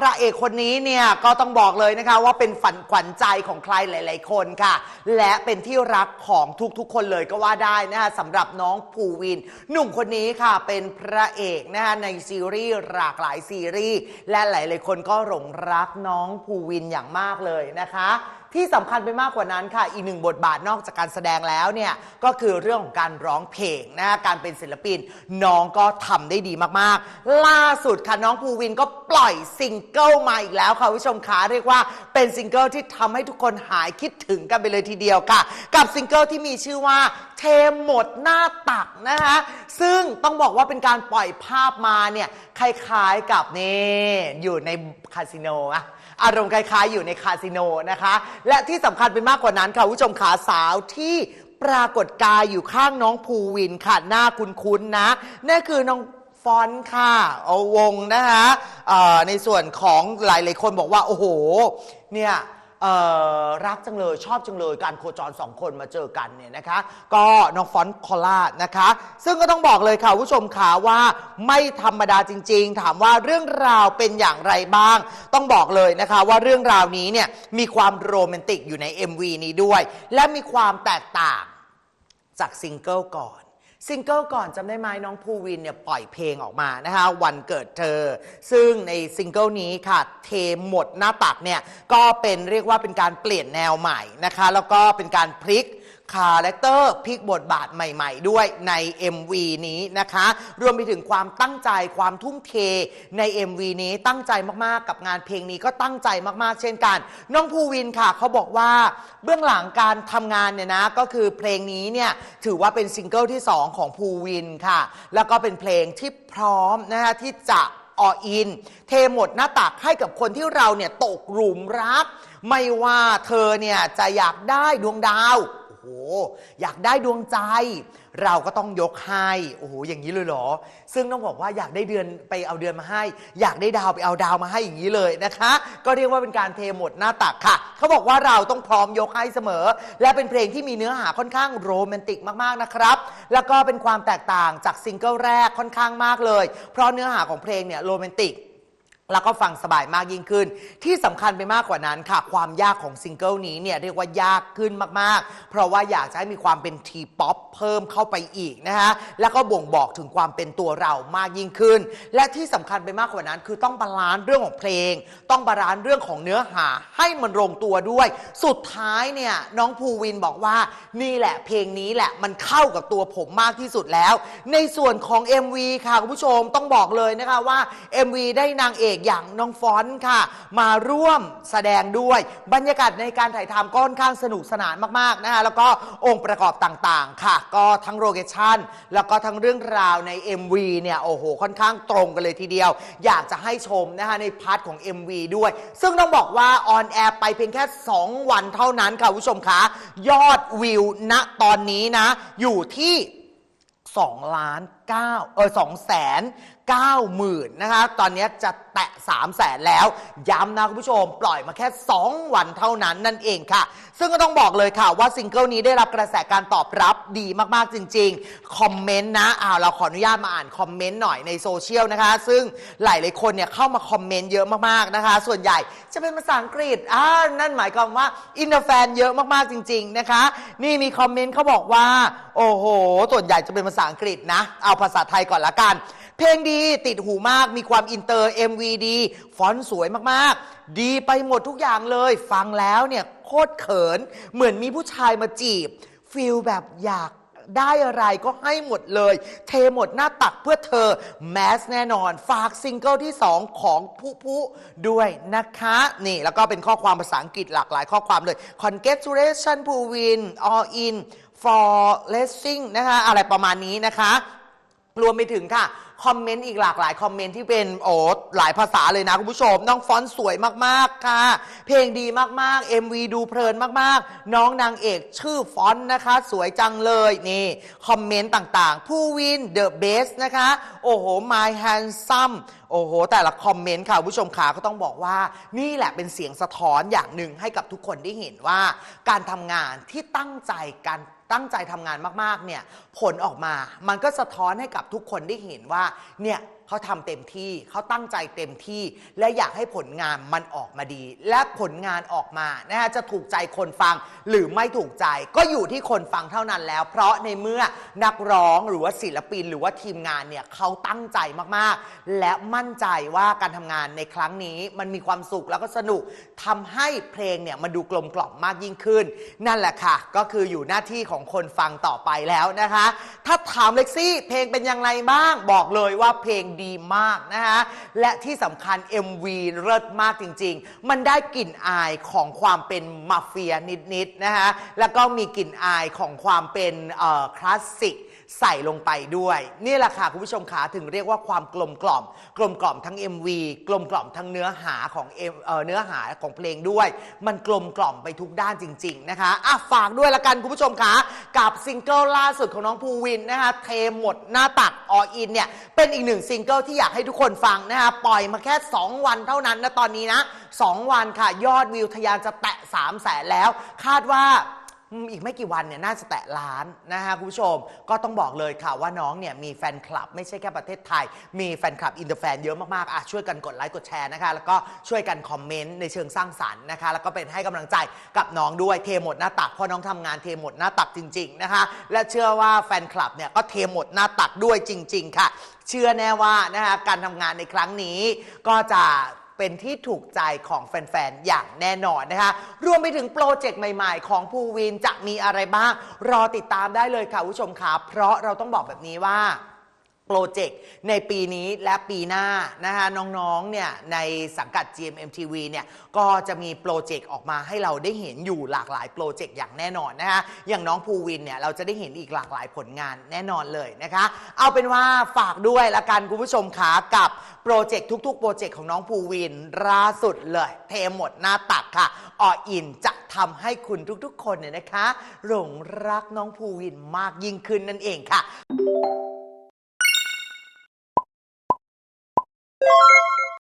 พระเอกคนนี้เนี่ยก็ต้องบอกเลยนะคะว่าเป็นฝันขวัญใจของใครหลาย ๆ คนค่ะ และเป็นที่รักของทุกๆ คนเลยก็ว่าได้นะคะสำหรับน้องภูวิน หนุ่มคนนี้ค่ะเป็นพระเอกนะคะในซีรีส์หลากหลายซีรีส์และหลาย ๆ คนก็หลงรักน้องภูวินอย่างมากเลยนะคะ ที่สำคัญไปมากกว่านั้นค่ะ อีกหนึ่งบทบาทนอกจากการแสดงแล้วเนี่ยก็คือเรื่องของการร้องเพลงนะคะการเป็นศิลปิน น้องก็ทำได้ดีมากๆ ล่าสุดค่ะน้องภูวินก็ปล่อยซิงเกิลมาอีกแล้วค่ะคุณผู้ชมขาเรียกว่าเป็นซิงเกิลที่ทำให้ทุกคนหายคิดถึงกันไปเลยทีเดียวค่ะ กับซิงเกิลที่มีชื่อว่าเทมหมดหน้าตักนะคะซึ่งต้องบอกว่าเป็นการปล่อยภาพมาเนี่ยคล้ายๆกับนี่อยู่ในคาสิโนอะ อารมณ์คล้ายๆอยู่ในคาสิโนนะคะ และที่สำคัญเป็นมากกว่านั้นค่ะคุณผู้ชมขาสาวที่ปรากฏกายอยู่ข้างน้องภูวินค่ะหน้าคุ้นๆนะนั่นคือน้องฟอนต์ค่ะเอาวงนะคะเอ่อในส่วนของหลายๆคนบอกว่า โอ้โห เนี่ยเอ่อ รักจังเลยชอบจังเลย การโคจรสองคนมาเจอกันเนี่ยนะคะ ก็น้องฟอนต์คอล่านะคะ ซึ่งก็ต้องบอกเลยค่ะผู้ชมขาว่าไม่ธรรมดาจริง ๆ ถามว่าเรื่องราวเป็นอย่างไรบ้าง ต้องบอกเลยนะคะ ว่าเรื่องราวนี้เนี่ยมีความโรแมนติกอยู่ใน MV นี้ด้วย และมีความแตกต่างจากซิงเกิลก่อน ซิงเกิลก่อนจำได้ไหมน้องภูวินเนี่ยปล่อยเพลงออกมานะคะวันเกิดเธอ ซึ่งในซิงเกิลนี้ค่ะ เทหมดหน้าตักเนี่ยก็เป็นเรียกว่าเป็นการเปลี่ยนแนวใหม่นะคะ แล้วก็เป็นการพลิก คาแรคเตอร์พลิกบทบาทใหม่ ๆ ด้วยใน MV นี้นะคะ รวมไปถึงความตั้งใจความทุ่มเทใน MV นี้ตั้งใจมากๆ กับงานเพลงนี้ก็ตั้งใจมากๆ เช่นกัน น้องภูวินค่ะเขาบอกว่าเบื้องหลังการทำงานเนี่ยนะก็คือเพลงนี้เนี่ยถือว่าเป็นซิงเกิลที่ 2 ของภูวินค่ะ แล้วก็เป็นเพลงที่พร้อมนะคะที่จะออิน เทหมดหน้าตักให้กับคนที่เราเนี่ยตกหลุมรัก ไม่ว่าเธอเนี่ยจะอยากได้ดวงดาว โอ้โห อยากได้ดวงใจ เราก็ต้องยกให้โอ้โหอย่างนี้เลยเหรอ ซึ่งต้องบอกว่าอยากได้เดือนไปเอาเดือนมาให้ อยากได้ดาวไปเอาดาวมาให้อย่างนี้เลยนะคะ ก็เรียกว่าเป็นการเทหมดหน้าตักค่ะ เขาบอกว่าเราต้องพร้อมยกให้เสมอ และเป็นเพลงที่มีเนื้อหาค่อนข้างโรแมนติกมากๆนะครับ แล้วก็เป็นความแตกต่างจากซิงเกิลแรกค่อนข้างมากเลย เพราะเนื้อหาของเพลงเนี่ยโรแมนติก แล้วก็ฟังสบายมากยิ่งขึ้น ที่สำคัญไปมากกว่านั้นค่ะ ความยากของซิงเกิลนี้เนี่ยเรียกว่ายากขึ้นมากๆ เพราะว่าอยากจะให้มีความเป็นทีป๊อปเพิ่มเข้าไปอีกนะคะแล้วก็บ่งบอกถึงความเป็นตัวเรามากยิ่งขึ้น และที่สำคัญไปมากกว่านั้น คือต้องบาลานซ์เรื่องของเพลง ต้องบาลานซ์เรื่องของเนื้อหาให้มันลงตัวด้วย สุดท้ายเนี่ยน้องภูวินบอกว่านี่แหละเพลงนี้แหละมันเข้ากับตัวผมมากที่สุดแล้ว ในส่วนของ MV ค่ะคุณผู้ชมต้องบอกเลยนะคะว่า MV ได้นางเอกอย่างน้องฟอนต์ค่ะ มาร่วมแสดงด้วย บรรยากาศในการถ่ายทำก็ค่อนข้างสนุกสนานมากๆนะคะแล้วก็องค์ประกอบต่างๆค่ะ ก็ทั้งโลเคชั่นแล้วก็ทั้งเรื่องราวใน MV เนี่ยโอ้โหค่อนข้างตรงกันเลยทีเดียว อยากจะให้ชมนะคะในพาร์ทของ MV ด้วย ซึ่งต้องบอกว่าออนแอร์ไปเพียงแค่ 2 วันเท่านั้นค่ะคุณผู้ชมคะยอดวิวณตอนนี้นะ อยู่ที่ 2 ล้าน 9เออ2แสน9หมื่นนะคะ ตอนนี้จะแตะ3แสนแล้ว ย้ำนะคุณผู้ชม ปล่อยมาแค่ 2 วันเท่านั้นนั่นเองค่ะ ซึ่งก็ต้องบอกเลยค่ะว่าซิงเกิลนี้ได้รับกระแสการตอบรับดีมากๆจริง ๆ คอมเมนต์นะอ้าวเราขออนุญาตมาอ่านคอมเมนต์หน่อยในโซเชียลนะคะ ซึ่งหลายๆคนเนี่ยเข้ามาคอมเมนต์เยอะมากๆนะคะ ส่วนใหญ่จะเป็นภาษาอังกฤษอ่านั่นหมายความว่าอินเตอร์แฟนเยอะมากๆจริง ๆนะคะ นี่มีคอมเมนต์เขาบอกว่า โอ้โหส่วนใหญ่จะเป็นภาษาอังกฤษนะเอาภาษาไทยก่อนละกัน เพลงดีติดหูมากมีความอินเตอร์ MV ดีฟอนต์สวยมากๆ ดีไปหมดทุกอย่างเลย ฟังแล้วเนี่ยโคตรเขิน เหมือนมีผู้ชายมาจีบฟีลแบบอยากได้อะไรก็ให้หมดเลย เทหมดหน้าตักเพื่อเธอ แมสแน่นอน ฝากซิงเกิลที่ 2 ของผู้ผู้ด้วยนะคะ นี่แล้วก็เป็นข้อความภาษาอังกฤษหลากหลายข้อความเลย congratulation ภูวิน all in for blessing นะคะ อะไรประมาณนี้นะคะ รวมไปถึงค่ะ คอมเมนต์อีกหลากหลายคอมเมนต์ที่เป็นโอ้หลายภาษาเลยนะคุณผู้ชม น้องฟอนต์สวยมากๆค่ะ เพลงดีมากๆ MV ดูเพลินมากๆ น้องนางเอกชื่อฟอนต์นะคะ สวยจังเลยนี่ คอมเมนต์ต่างๆ ผู้วินเดอะเบสนะคะ โอ้โห My Handsome โอ้โห แต่ละคอมเมนต์ค่ะคุณผู้ชมขาก็ต้องบอกว่า นี่แหละเป็นเสียงสะท้อนอย่างหนึ่งให้กับทุกคนได้เห็นว่า การทำงานที่ตั้งใจการตั้งใจทำงานมากๆเนี่ยผลออกมา มันก็สะท้อนให้กับทุกคนได้เห็นว่าเนี่ย เขาทำเต็มที่เขาตั้งใจเต็มที่ และอยากให้ผลงานมันออกมาดี และผลงานออกมานะฮะจะถูกใจคนฟังหรือไม่ถูกใจ ก็อยู่ที่คนฟังเท่านั้นแล้ว เพราะในเมื่อนักร้องหรือว่าศิลปินหรือว่าทีมงานเนี่ยเขาตั้งใจมากๆ และมั่นใจว่าการทำงานในครั้งนี้มันมีความสุขแล้วก็สนุกทำให้เพลงเนี่ยมันดูกลมกล่อมมากยิ่งขึ้น นั่นแหละค่ะ ก็คืออยู่หน้าที่ของคนฟังต่อไปแล้วนะคะ ถ้าถามเล็กซี่เพลงเป็นยังไงบ้าง บอกเลยว่าเพลงดีมากนะคะและที่สำคัญ MV เลิศมากจริง ๆ มันได้กลิ่นอายของความเป็นมาเฟียนิดๆนะคะแล้วก็มีกลิ่นอายของความเป็นคลาสสิกใส่ลงไปด้วย นี่แหละค่ะ คุณผู้ชมขาถึงเรียกว่าความกลมกล่อม กลมกล่อมทั้ง MV กลมกล่อมทั้งเนื้อหาของเออเนื้อหาของเพลงด้วย มันกลมกล่อมไปทุกด้านจริง ๆ นะคะอะฝากด้วยละกันคุณผู้ชมขากับซิงเกิลล่าสุดของน้องภูวินนะคะเทหมดหน้าตักออินเนี่ยเป็นอีกหนึ่งซิงเกิลที่อยากให้ทุกคนฟังนะคะปล่อยมาแค่ 2 วันเท่านั้นนะตอนนี้นะ 2 วันค่ะ ยอดวิวทะยานจะแตะ3 0 0แสนแล้ว คาดว่า อีกไม่กี่วันเนี่ยน่าจะแตะล้านนะคะคุณผู้ชม ก็ต้องบอกเลยค่ะว่าน้องเนี่ยมีแฟนคลับไม่ใช่แค่ประเทศไทย มีแฟนคลับอินเตอร์แฟนเยอะมากๆอะช่วยกันกดไลค์กดแชร์นะคะ แล้วก็ช่วยกันคอมเมนต์ในเชิงสร้างสรรค์นะคะ แล้วก็เป็นให้กำลังใจกับน้องด้วยเทหมดหน้าตักเพราะน้องทำงานเทหมดหน้าตักจริง ๆนะคะ และเชื่อว่าแฟนคลับเนี่ยก็เทหมดหน้าตักด้วยจริง ๆ ค่ะ เชื่อแน่ว่านะคะการทำงานในครั้งนี้ก็จะ เป็นที่ถูกใจของแฟน ๆ อย่างแน่นอนนะคะ รวมไปถึงโปรเจกต์ใหม่ ๆ ของภูวินจะมีอะไรบ้าง รอติดตามได้เลยค่ะคุณผู้ชมค่ะเพราะเราต้องบอกแบบนี้ว่า โปรเจกต์ในปีนี้และปีหน้านะคะน้องๆเนี่ยในสังกัด GMMTV เนี่ยก็จะมีโปรเจกต์ออกมาให้เราได้เห็นอยู่หลากหลายโปรเจกต์อย่างแน่นอนนะคะอย่างน้องภูวินเนี่ยเราจะได้เห็นอีกหลากหลายผลงานแน่นอนเลยนะคะ เอาเป็นว่าฝากด้วยละกันคุณผู้ชมขากับโปรเจกต์ทุกๆโปรเจกต์ของน้องภูวินล่าสุดเลยเทหมดหน้าตักค่ะออินจะทำให้คุณทุกๆ คนเนี่ยนะคะ หลงรักน้องภูวินมากยิ่งขึ้นนั่นเองค่ะ